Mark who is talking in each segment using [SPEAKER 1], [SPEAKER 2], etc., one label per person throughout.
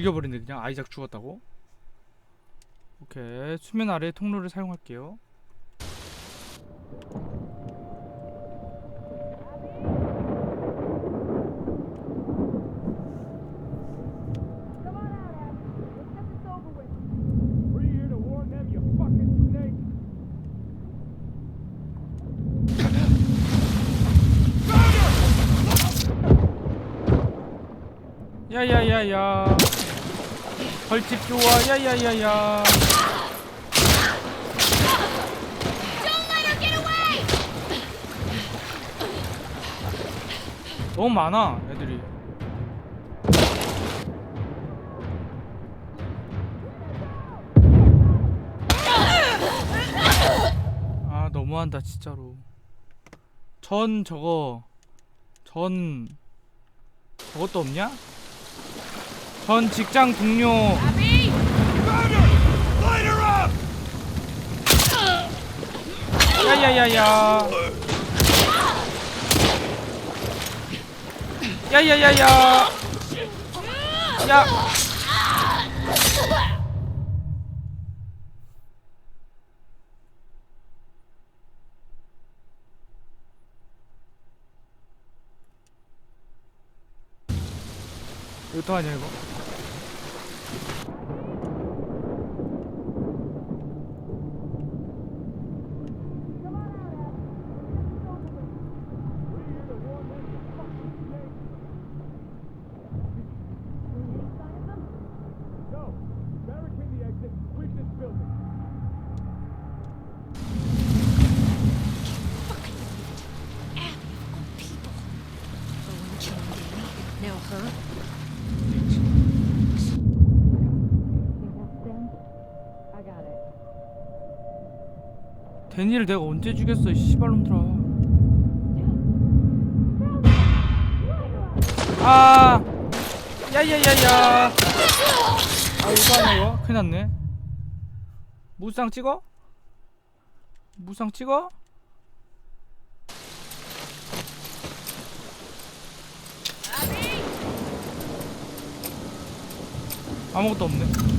[SPEAKER 1] 죽여버리네 그냥 아이작 죽었다고 오케이 수면 아래 통로를 사용할게요! 야야야야 벌집 좋아 야야야야! 너무 많아 애들이 아 너무한다 진짜로 전 저거 전 저것도 없냐? 전 직장 동료! 야야야야. 야야야야. 야. 이거 어떡하냐 이거 데니를 내가 언제 죽였어 이 씨발놈들아. 아! 야야야야. 아 이거 하나 이거 큰일 났네. 무쌍 찍어? 무쌍 찍어? 아무것도 없네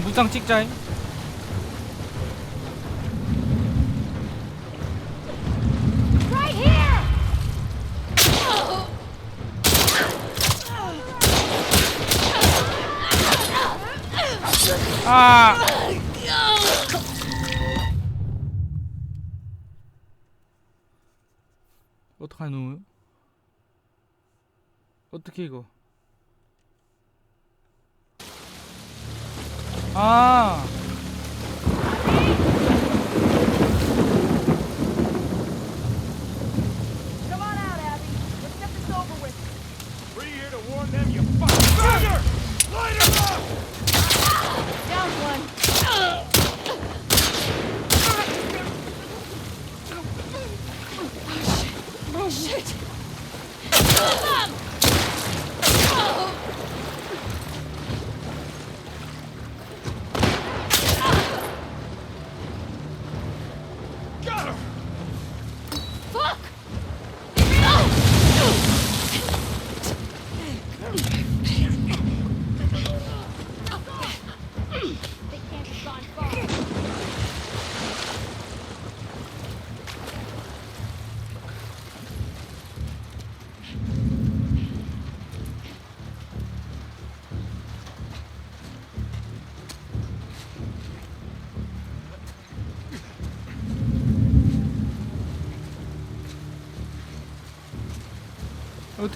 [SPEAKER 1] 그냥 무쌍 찍자! 아. 어떡하노 어떻게 이거
[SPEAKER 2] one.
[SPEAKER 3] Oh shit!
[SPEAKER 4] Oh shit.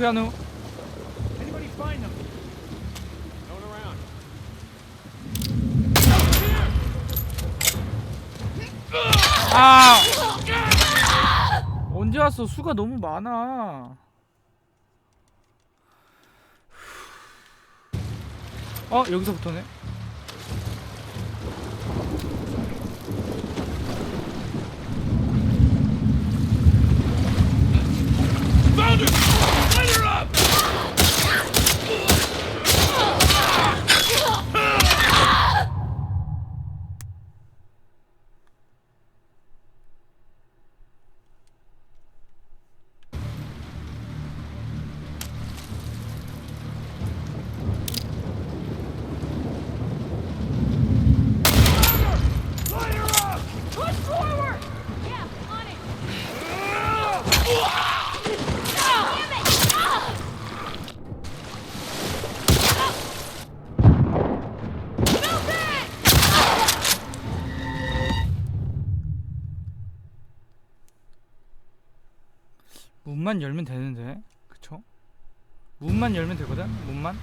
[SPEAKER 4] Around.
[SPEAKER 1] 아 언제 왔어 수가 너무 많아 어 여기서부터네
[SPEAKER 4] Found her!
[SPEAKER 1] 문만 열면 되는데 그쵸? 문만 열면 되거든? 문만?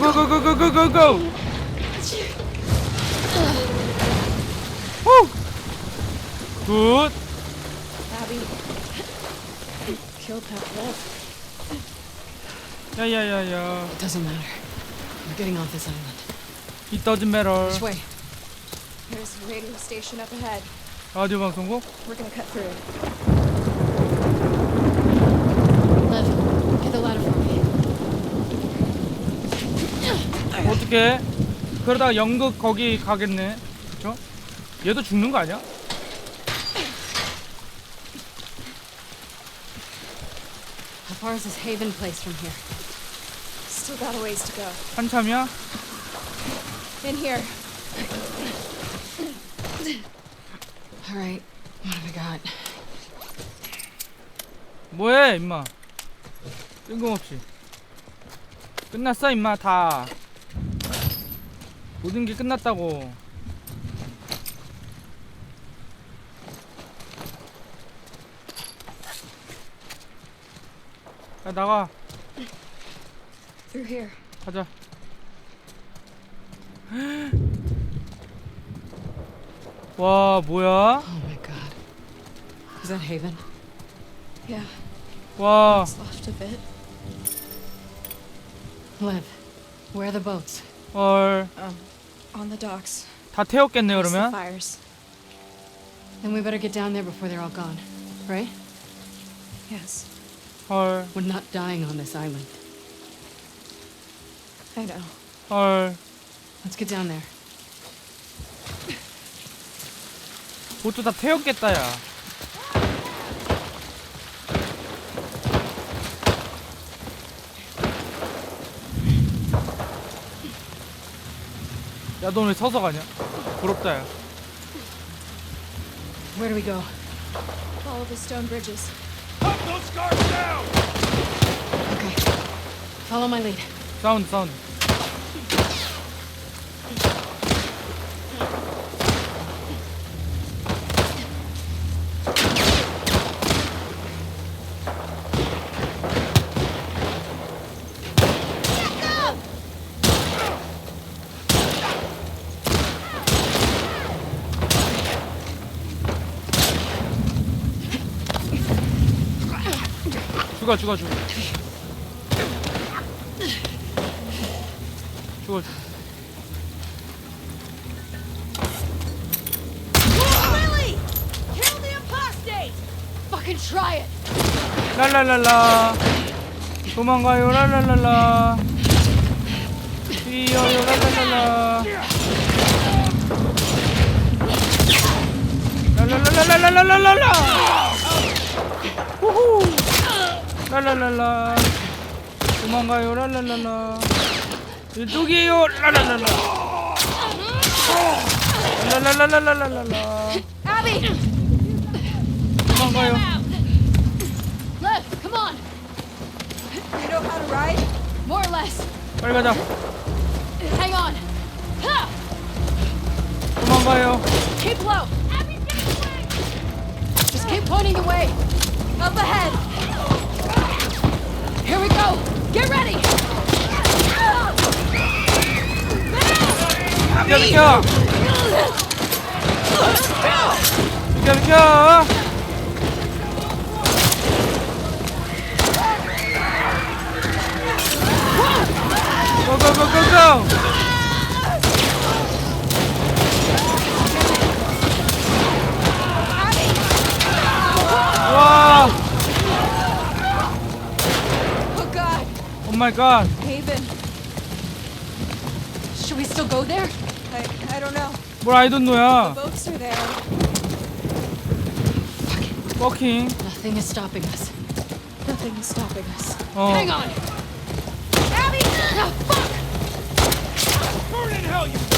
[SPEAKER 3] go,
[SPEAKER 1] go, go, go, go, go, go! Woo! Good.
[SPEAKER 2] Abby, you killed that wolf.
[SPEAKER 1] Yeah, yeah, yeah, yeah.
[SPEAKER 3] It doesn't matter. We're getting off this island.
[SPEAKER 1] It doesn't matter.
[SPEAKER 3] Which way?
[SPEAKER 2] There's a radio station up ahead.
[SPEAKER 1] Radio 방송국?
[SPEAKER 2] We're gonna cut through.
[SPEAKER 3] Liv, get the ladder.
[SPEAKER 1] 어떻게? 그러다가 연극 거기 가겠네 그쵸? 얘도 죽는 거 아니야?
[SPEAKER 3] How far is this Haven place from here?
[SPEAKER 2] Still got a ways to go.
[SPEAKER 1] 한참이야?
[SPEAKER 2] In here.
[SPEAKER 3] All right. What have we got?
[SPEAKER 1] 뭐해 임마 뜬금없이 끝났어 임마 다 모든 게 끝났다고 야 나가
[SPEAKER 2] Through here.
[SPEAKER 1] 가자 와 뭐야
[SPEAKER 3] Oh my god. Is that Haven?
[SPEAKER 2] Yeah.
[SPEAKER 1] 와
[SPEAKER 2] What's left of it.
[SPEAKER 3] Lev, where are the boats?
[SPEAKER 1] 헐,
[SPEAKER 2] Um, on the docks.
[SPEAKER 1] 다 태웠겠네
[SPEAKER 2] Past the
[SPEAKER 1] 그러면
[SPEAKER 2] fires.
[SPEAKER 3] Then we better get down there before they're all gone, right?
[SPEAKER 2] Yes.
[SPEAKER 1] 헐,
[SPEAKER 3] We're not dying on this island.
[SPEAKER 2] I know.
[SPEAKER 1] 헐
[SPEAKER 3] Let's get down there.
[SPEAKER 1] 보트 다 태웠겠다 야 야, 너 왜 서서 가냐? 부럽다, 야.
[SPEAKER 3] Where do we go?
[SPEAKER 2] Follow the stone bridges.
[SPEAKER 4] Hunt those guards down!
[SPEAKER 3] Okay. Follow my lead.
[SPEAKER 1] 사운드, 사운드. 죽어, 죽어, 죽어. 죽어! 랄랄랄라. 도망가요 랄랄랄라. 뛰어요 랄랄랄라. 랄랄랄랄랄랄랄라. 우후 랄랄랄라 도망가요 랄랄랄라 이쪽이에요 랄랄랄라 랄랄랄랄랄랄라
[SPEAKER 2] Abby!
[SPEAKER 1] 도망가요
[SPEAKER 3] Lev, come on!
[SPEAKER 2] You know how to ride?
[SPEAKER 3] More or less.
[SPEAKER 1] 빨리 가자
[SPEAKER 3] Hang on. Ha!
[SPEAKER 1] 도망가요
[SPEAKER 3] Keep low. Just keep pointing the way.
[SPEAKER 2] Up ahead!
[SPEAKER 3] Here we go! Get ready!
[SPEAKER 1] We go! We gotta go! Go, go, go, go, go! 마이 갓.
[SPEAKER 2] Haven.
[SPEAKER 3] Should we still go there?
[SPEAKER 2] I, I don't know.
[SPEAKER 1] 뭘 아이돈노야.
[SPEAKER 2] Boats are there.
[SPEAKER 1] 버킹.
[SPEAKER 3] Nothing is stopping us.
[SPEAKER 2] Nothing is stopping us.
[SPEAKER 1] 어.
[SPEAKER 3] Hang on.
[SPEAKER 2] Abby!
[SPEAKER 3] Ah, fuck!
[SPEAKER 4] Burn in hell, you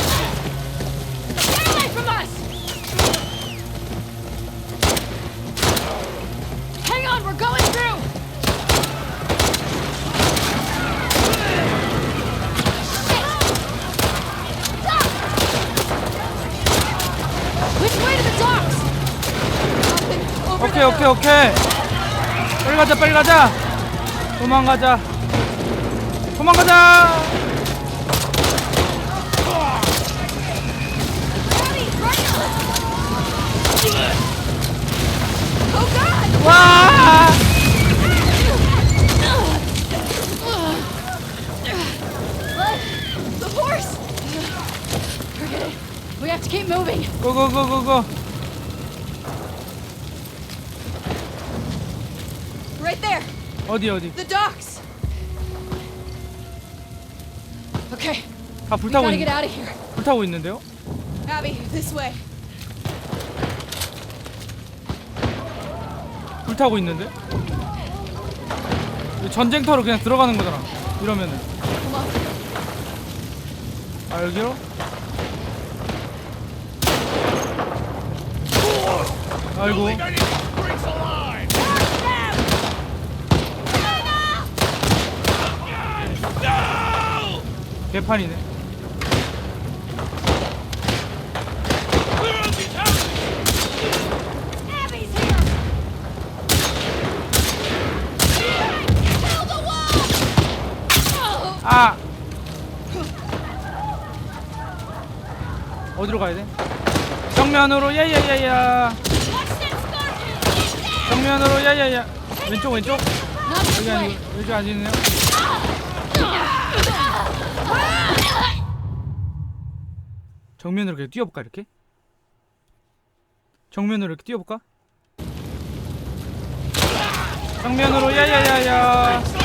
[SPEAKER 1] 오케이. 오케이. 빨리 가자 빨리 가자. 도망가자. 도망가자.
[SPEAKER 2] Oh!
[SPEAKER 1] 와.
[SPEAKER 2] The horse!
[SPEAKER 3] Forget it. We have to keep moving.
[SPEAKER 1] 고고고고고.
[SPEAKER 2] Right there.
[SPEAKER 1] 어디 어디.
[SPEAKER 2] The docks.
[SPEAKER 3] Okay,
[SPEAKER 1] 다
[SPEAKER 3] we
[SPEAKER 1] 불타고
[SPEAKER 3] gotta
[SPEAKER 1] 있
[SPEAKER 3] get out of here.
[SPEAKER 1] 불타고 있는데요?
[SPEAKER 2] Abby, this way.
[SPEAKER 1] 불타고 있는데? 이 전쟁터로 그냥 들어가는 거잖아. 이러면은.
[SPEAKER 2] Come on.
[SPEAKER 1] 아 여기로? 아이고.
[SPEAKER 2] Wall!
[SPEAKER 1] 아! 어디로 가야 돼? 정면으로 야야야야. 정면으로 야야야. 왼쪽 왼쪽. 여기. 아니고 여기 아니네요. 정면으로 그냥 뛰어볼까 이렇게? 정면으로 이렇게 뛰어볼까? 정면으로 야야야야.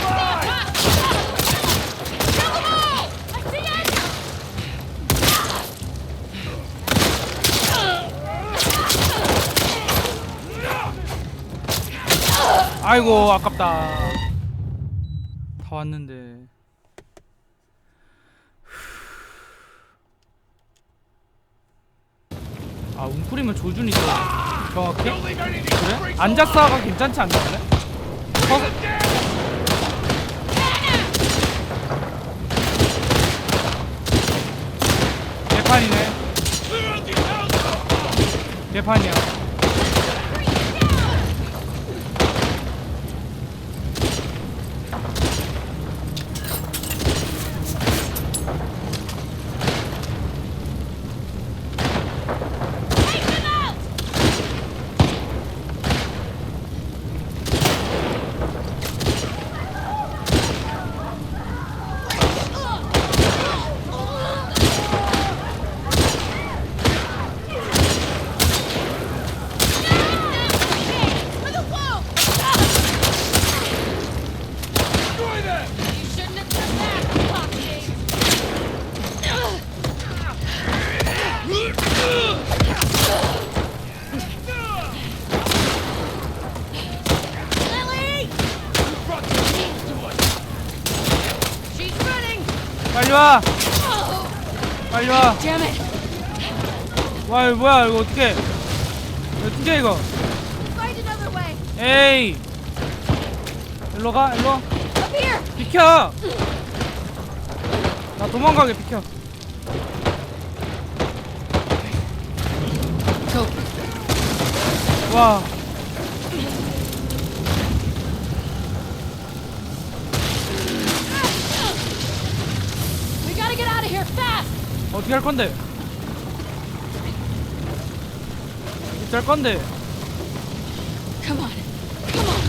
[SPEAKER 1] 아이고 아깝다. 다 왔는데. 아 웅크리면 조준이 더 정확해? 그래? 앉아싸가 괜찮지 않나 그래? 어? 개판이네! 개판이야 빨리 와. 와 이거 뭐야 이거 어떻게 이거
[SPEAKER 2] another way!
[SPEAKER 1] 에이 일로 가 일로! 비켜 나 도망가게 비켜. 와 어떻게 할 건데 어떻게 할 건데
[SPEAKER 3] Come on. Come on.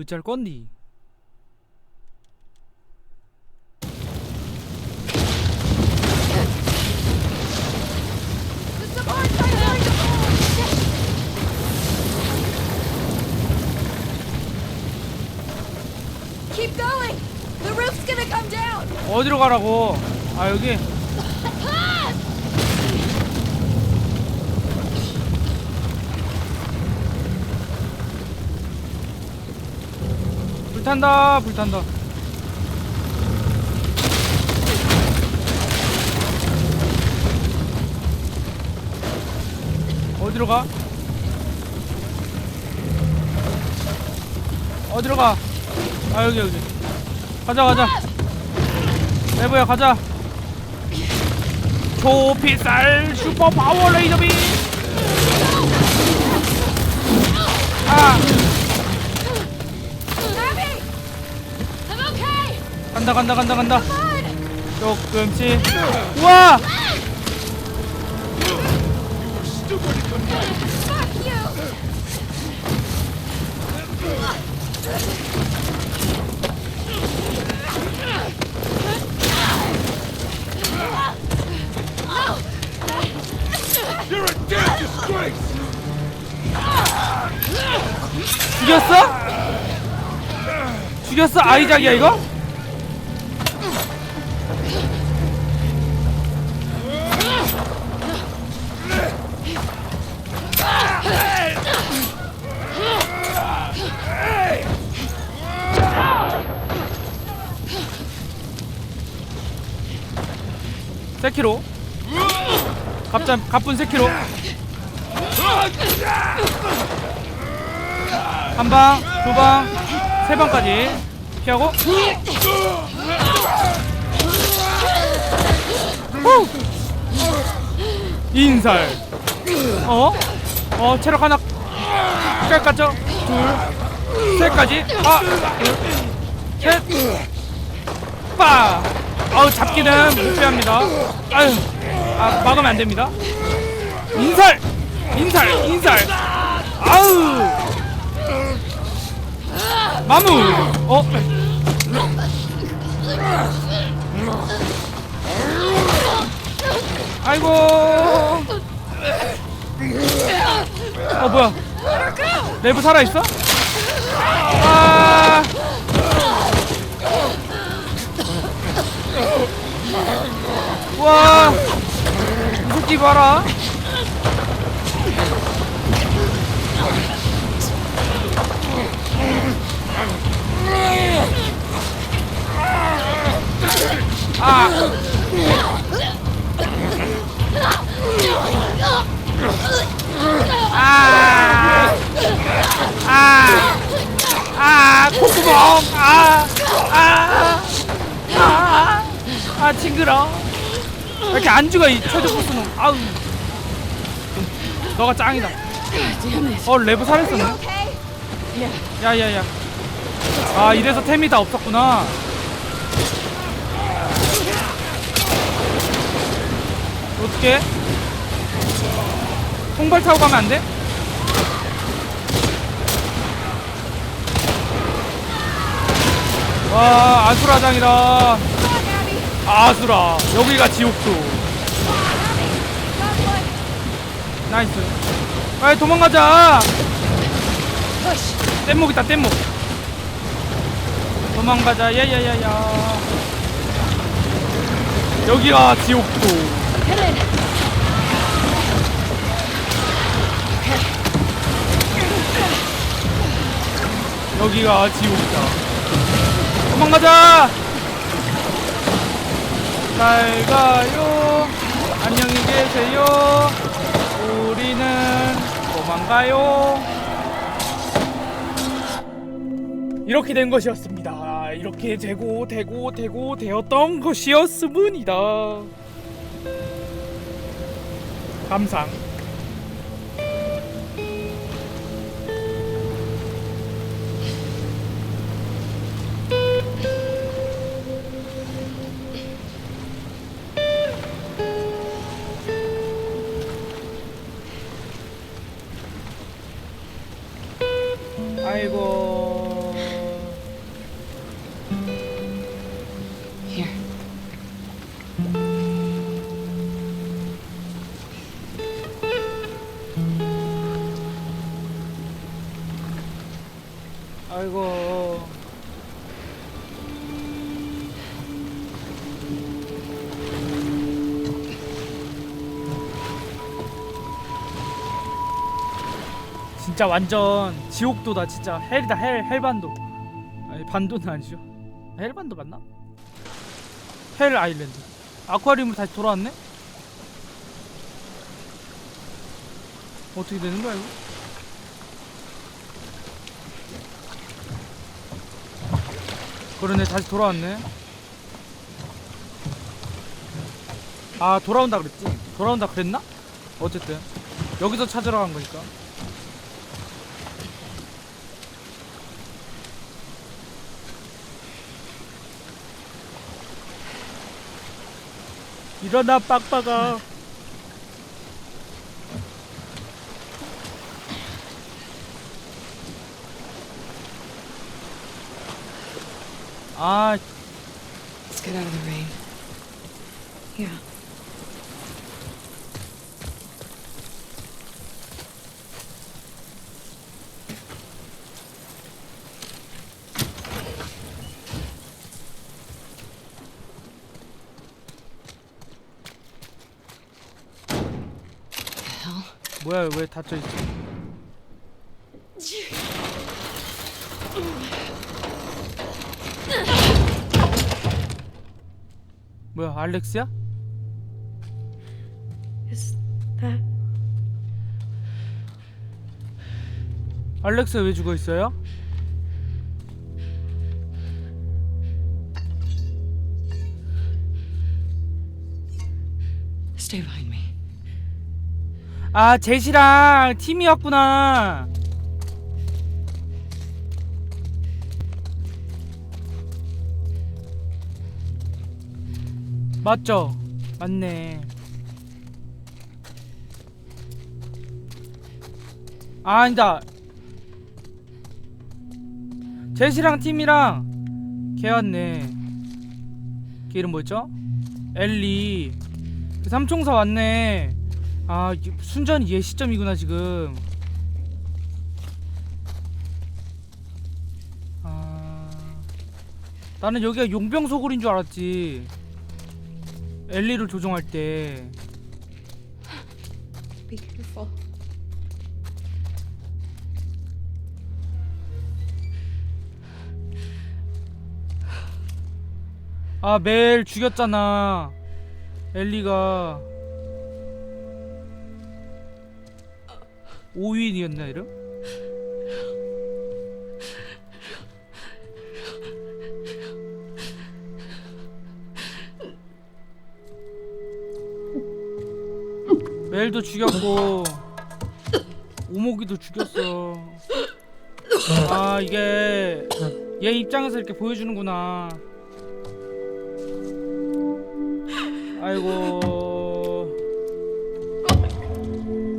[SPEAKER 1] 어찌할 건디
[SPEAKER 2] Keep going! The roof's gonna come down!
[SPEAKER 1] 어디로 가라고? 아 여기. 불탄다 불탄다. 어디로 가? 어디로 가? 아 여기 여기. 가자 가자. 레브야 가자. 초피살 슈퍼 파워 레이저비. 아! 간다 간다 간다 간다. 조금씩. 우와. 죽였어? 죽였어 아이작이야 이거? 세키로 갑자 가쁜 세키로 한 방, 두 방, 세 방까지 피하고. 후! 인살. 어? 어, 체력 하나 깎았죠? 둘, 셋까지. 아, 셋, 빠. 아우 잡기는 못 피합니다. 아유, 아 막으면 안 됩니다. 인살, 인살, 인살. 아우. 마무! 어? 아이고! 어, 뭐야? 내부 살아있어? 아! 와! 이 새끼 봐라! 아! 아! 아! 아! 콧구멍! 아! 아! 아! 아. 왜 이렇게 안 죽어, 이 최저 보스는. 아우. 너가 짱이다. 어, 레브.
[SPEAKER 2] Okay?
[SPEAKER 1] 야야야 아 이래서 템이 다 없었구나 어떻게 통발 타고 가면 안 돼? 와 아수라장이다! 아수라 여기가
[SPEAKER 2] one!
[SPEAKER 1] 나이스 빨리 도망가자 뗏목 있다 뗏목 도망가자. 야야야야. 여기가 지옥도! 여기가 지옥이다. 도망가자! 잘 가요. 안녕히 계세요. 우리는 도망가요. 이렇게 된 것이었습니다 이렇게 되고 되고 되고 되었던 것이었습니다. 감상. 아이고 진짜 완전 지옥도다 진짜 헬이다 헬 헬반도 아니 반도는 아니죠 헬반도 맞나? 헬 아일랜드 아쿠아리움으로 다시 돌아왔네? 어떻게 되는 거야 이거? 그러네 다시 돌아왔네 아 돌아온다 그랬지 돌아온다 그랬나? 어쨌든 여기서 찾으러 간 거니까 일어나 빡빡아 아
[SPEAKER 3] Let's get out of the rain. Yeah.
[SPEAKER 1] 왜 닫혀 있어 뭐야 알렉스야?
[SPEAKER 2] Is that
[SPEAKER 1] 알렉스 왜 죽어 있어요?
[SPEAKER 3] Stay behind me.
[SPEAKER 1] 아 jet이랑 팀이었구나. 맞죠? 맞네. 아 아니다. jet이랑 팀이랑 걔 왔네. 걔 이름 뭐였죠? 엘리. 그 삼총사 왔네 아 순전히 얘 시점이구나 지금. 아. 나는 여기가 용병 소굴인 줄 알았지. 엘리를 조종할 때.
[SPEAKER 2] Be careful?
[SPEAKER 1] 아, 멜 죽였잖아. 엘리가 5인이었나 이름? 멜도 죽였고 오목이도 죽였어. 아 이게 얘 입장에서 이렇게 보여주는구나. 아이고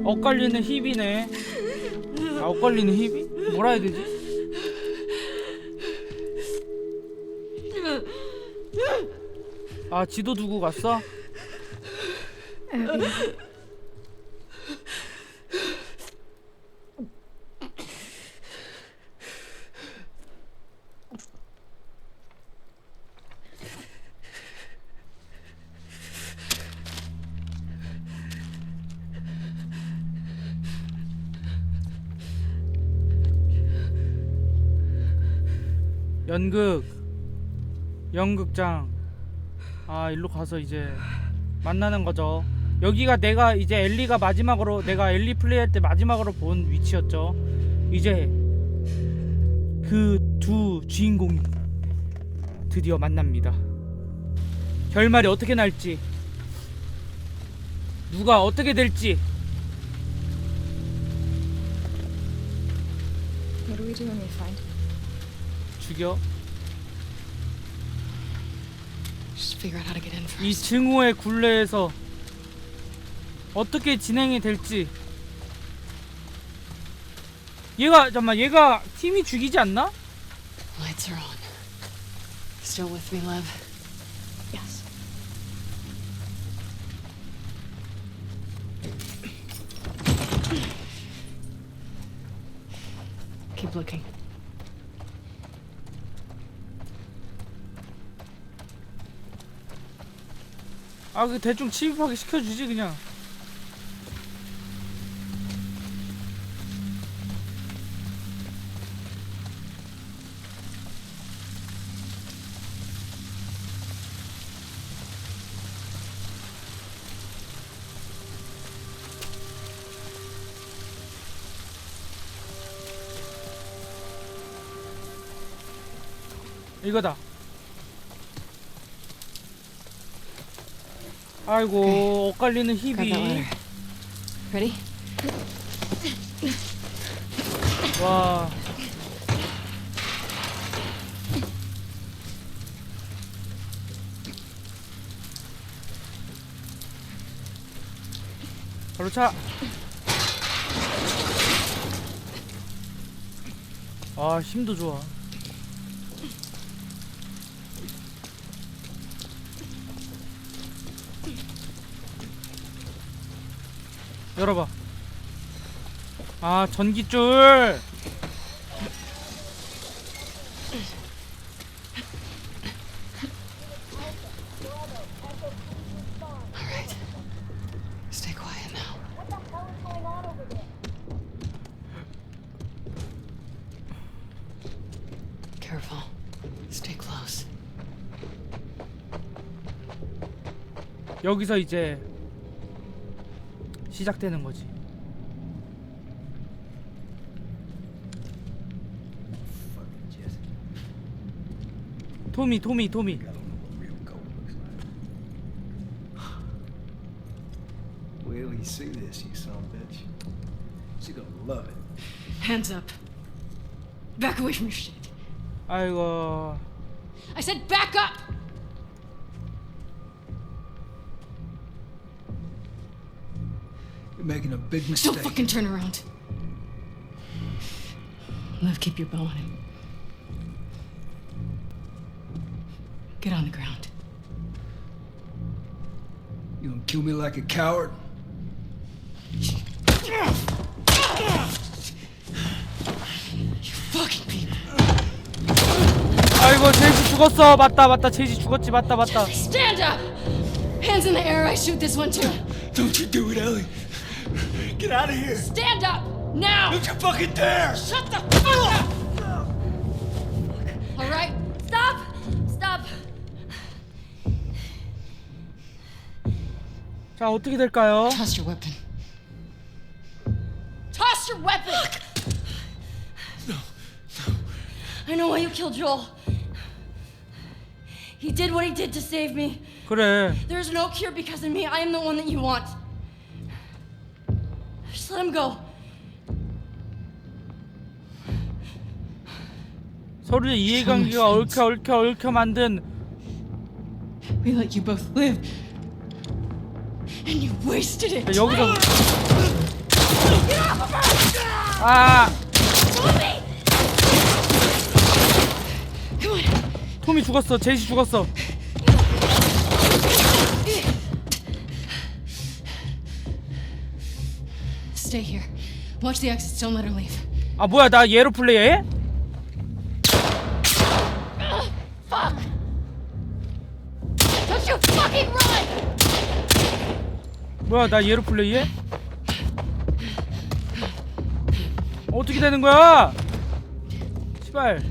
[SPEAKER 1] 엇갈리는 힙이네 아 엇갈리는 힙이? 뭐라 해야 되지? 아 지도 두고 갔어? 연극 연극장. 아 일로 가서 이제 만나는 거죠. 여기가 내가 이제 엘리가 마지막으로 내가 엘리 플레이할 때 마지막으로 본 위치였죠. 이제 그 두 주인공이 드디어 만납니다. 결말이 어떻게 날지 누가 어떻게 될지.
[SPEAKER 2] What do we do when we find him?
[SPEAKER 1] 죽여 이. 증오의 굴레에서 어떻게 진행이 될지 얘가 잠깐만 얘가 팀이 죽이지 않나?
[SPEAKER 3] Lights are on. Still with me, Lev?
[SPEAKER 2] Yes.
[SPEAKER 3] Keep looking.
[SPEAKER 1] 아 그 대충 침입하게 시켜주지 그냥. 이거다. 아이고 엇갈리는 힙이.
[SPEAKER 3] Ready?
[SPEAKER 1] 와. 바로 차. 아 힘도 좋아. 열어봐. 아 전기줄. 여기서 이제 시작되는 거지. 토미 토미 토미.
[SPEAKER 5] making a big
[SPEAKER 3] Don't
[SPEAKER 5] mistake.
[SPEAKER 3] fucking turn around. Liv, keep your bow on him. Get on the ground.
[SPEAKER 5] You gonna kill me like a coward?
[SPEAKER 3] You fucking people.
[SPEAKER 1] 아이고 제이지 죽었어. 맞다 맞다 제이지 죽었지 맞다 맞다.
[SPEAKER 3] Stand up! Hands in the air, I shoot this one too.
[SPEAKER 5] Don't you do it, Ellie. Get out of here.
[SPEAKER 3] Stand up! Now!
[SPEAKER 5] Don't you fucking dare.
[SPEAKER 3] Shut the fuck up! Alright?
[SPEAKER 2] Stop! Stop!
[SPEAKER 1] 자 어떻게 될까요?
[SPEAKER 3] Toss your weapon. Toss your weapon!
[SPEAKER 2] I know why you killed Joel. He did what he did to save me.
[SPEAKER 1] 그래.
[SPEAKER 2] There's no cure because of me. I am the one that you want. Just let him go.
[SPEAKER 1] 서로의 이해관계가 얽혀 얽혀 얽혀 만든
[SPEAKER 3] We let you both live. And you wasted it.
[SPEAKER 1] 여기서 아
[SPEAKER 3] Come on.
[SPEAKER 1] 토미 죽었어 제이지 죽었어
[SPEAKER 3] Stay here. Watch the exits. Don't let her leave.
[SPEAKER 1] 아 뭐야 나 얘로 플레이해?
[SPEAKER 2] Fuck! Don't you fucking run!
[SPEAKER 1] 뭐야 나 얘로 플레이해? 어떻게 되는 거야? 시발